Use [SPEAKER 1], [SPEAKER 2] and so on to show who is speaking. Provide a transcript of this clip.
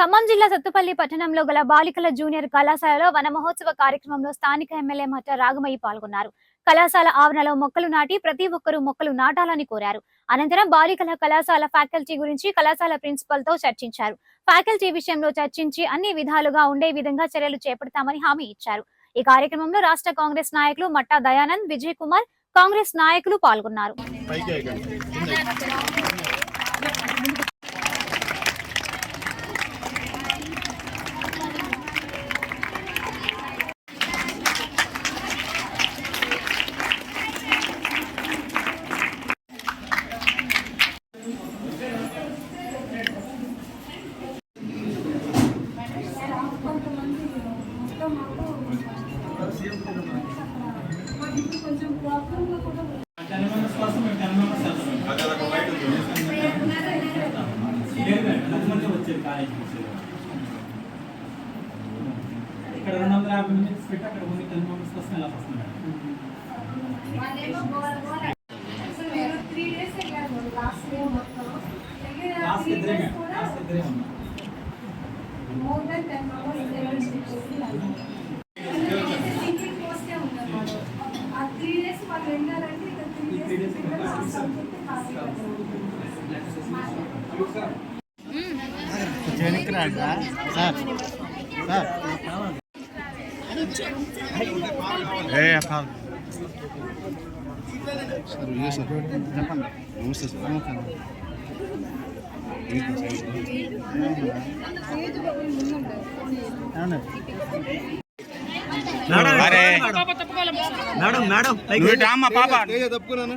[SPEAKER 1] ఖమ్మం జిల్లా సత్తుపల్లి పట్టణంలో గల బాలికల జూనియర్ కళాశాలలో వన మహోత్సవ కార్యక్రమంలో స్థానిక ఎమ్మెల్యే మట్ట రాగమయ్యి పాల్గొన్నారు. కళాశాల ఆవరణలో మొక్కలు నాటి ప్రతి ఒక్కరూ మొక్కలు నాటాలని కోరారు. అనంతరం బాలికల కళాశాల ఫ్యాకల్టీ గురించి కళాశాల ప్రిన్సిపల్తో చర్చించారు. ఫ్యాకల్టీ విషయంలో చర్చించి అన్ని విధాలుగా ఉండే విధంగా చర్యలు చేపడతామని హామీ ఇచ్చారు. ఈ కార్యక్రమంలో రాష్ట్ర కాంగ్రెస్ నాయకులు మట్టా దయానంద్ విజయ్ కుమార్ కాంగ్రెస్ నాయకులు పాల్గొన్నారు.
[SPEAKER 2] ఇక్కడ రెండు వందల యాభై మినిట్స్ పెట్టి అక్కడ ఓన్లీ టెన్ మెంబర్స్ కోసం ఎలా వస్తున్నాడు లాస్ట్ ఇద్దరే లాస్ట్ ఇద్దరే ఉన్నాం
[SPEAKER 3] మోర్ దెన్ టెన్ మెంబర్స్ ఆ సబ్జెక్ట్
[SPEAKER 4] సార్ సార్ ఏ సార్ ఏ సార్ చెప్పండి నమస్తే సార్
[SPEAKER 5] మేడం మేడం
[SPEAKER 4] పాప
[SPEAKER 5] తప్పుకున్నాను